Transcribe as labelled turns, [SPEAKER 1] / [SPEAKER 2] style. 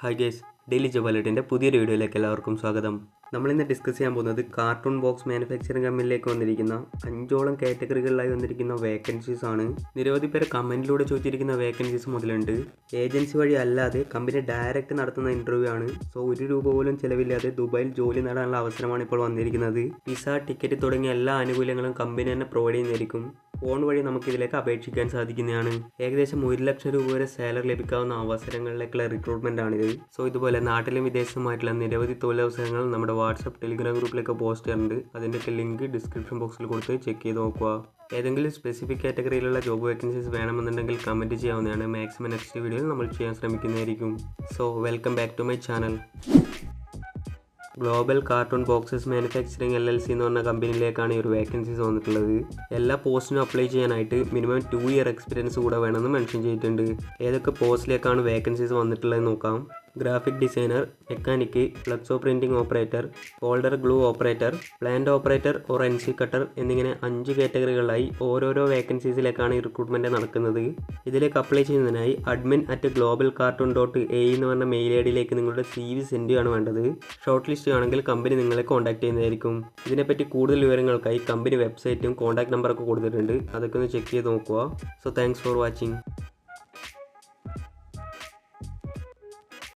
[SPEAKER 1] Hi guys daily ജോബാലറ്റിന്റെ പുതിയൊരു വീഡിയോയിലേക്ക് എല്ലാവർക്കും സ്വാഗതം. നമ്മൾ ഇന്ന് ഡിസ്കസ് ചെയ്യാൻ പോകുന്നത് കാർട്ടൂൺ ബോക്സ് മാനുഫാക്ചറിംഗ് കമ്പനിയിലേക്ക് വന്നിരിക്കുന്ന അഞ്ചോളം കാറ്റഗറികളിലായി വന്നിരിക്കുന്ന വേക്കൻസീസ് ആണ്. നിരവധി പേർ കമന്റിലൂടെ ചോദിച്ചിരിക്കുന്ന വേക്കൻസീസ് മുതലുണ്ട്. ഏജൻസി വഴി അല്ലാതെ കമ്പനി ഡയറക്റ്റ് നടത്തുന്ന ഇന്റർവ്യൂ ആണ്. സോ ഒരു രൂപ പോലും ചിലവില്ലാതെ ദുബായിൽ ജോലി നേടാനുള്ള അവസരമാണ് ഇപ്പോൾ വന്നിരിക്കുന്നത്. വിസ ടിക്കറ്റ് തുടങ്ങിയ എല്ലാ ആനുകൂല്യങ്ങളും കമ്പനി തന്നെ പ്രൊവൈഡ് ചെയ്യുന്നതായിരിക്കും. ഫോൺ വഴി നമുക്ക് ഇതിലേക്ക് അപേക്ഷിക്കാൻ സാധിക്കുന്നതാണ്. ഏകദേശം ഒരു ലക്ഷം രൂപ വരെ സാലറി ലഭിക്കാവുന്ന അവസരങ്ങളിലേക്കുള്ള റിക്രൂട്ട്മെന്റ് ആണിത്. സോ ഇതുപോലെ നാട്ടിലും വിദേശവുമായിട്ടുള്ള നിരവധി തൊഴിലവസരങ്ങൾ നമ്മുടെ വാട്സപ്പ് ടെലിഗ്രാം ഗ്രൂപ്പിലേക്ക് പോസ്റ്റ് ചെയ്യുന്നുണ്ട് അതിന്റെയൊക്കെ ലിങ്ക് ഡിസ്ക്രിപ്ഷൻ ബോക്സിൽ കൊടുത്ത് ചെക്ക് ചെയ്ത് നോക്കുക. ഏതെങ്കിലും സ്പെസിഫിക് കാറ്റഗറിയിലുള്ള ജോബ് വേക്കൻസീസ് വേണമെന്നുണ്ടെങ്കിൽ കമന്റ് ചെയ്യാവുന്നതാണ്. മാക്സിമം നെക്സ്റ്റ് വീഡിയോയിൽ നമ്മൾ ചെയ്യാൻ ശ്രമിക്കുന്നതായിരിക്കും. So welcome back to my channel global carton boxes manufacturing L L C എന്ന് പറഞ്ഞ കമ്പനിയിലേക്കാണ് ഈ ഒരു വേക്കൻസീസ് വന്നിട്ടുള്ളത്. എല്ലാ പോസ്റ്റിനും അപ്ലൈ ചെയ്യാനായിട്ട് മിനിമം ടു ഇയർ എക്സ്പീരിയൻസ് കൂടെ വേണമെന്ന് മെൻഷൻ ചെയ്തിട്ടുണ്ട്. ഏതൊക്കെ പോസ്റ്റിലേക്കാണ് വേക്കൻസീസ് വന്നിട്ടുള്ളത് നോക്കാം. Graphic designer mechanic flexo printing operator folder glue operator plant operator or N C cutter എന്നിങ്ങനെ അഞ്ച് കാറ്റഗറികളായി ഓരോരോ വേക്കൻസീസിലേക്കാണ് ഈ റിക്രൂട്ട്മെന്റ് നടക്കുന്നത്. ഇതിലേക്ക് അപ്ലൈ ചെയ്യുന്നതിനായി admin at global carton dot A എന്ന് പറഞ്ഞ മെയിൽ ഐ ഡിയിലേക്ക് നിങ്ങളുടെ സി വി സെൻഡ് ചെയ്യുകയാണ് വേണ്ടത്. ഷോർട്ട് ലിസ്റ്റ് ആണെങ്കിൽ കമ്പനി നിങ്ങളെ കോൺടാക്ട് ചെയ്യുന്നതായിരിക്കും. ഇതിനെപ്പറ്റി കൂടുതൽ വിവരങ്ങൾക്കായി കമ്പനി വെബ്സൈറ്റും കോൺടാക്ട് നമ്പറൊക്കെ കൊടുത്തിട്ടുണ്ട്. അതൊക്കെ ഒന്ന് ചെക്ക് ചെയ്ത് നോക്കുക. So thanks for watching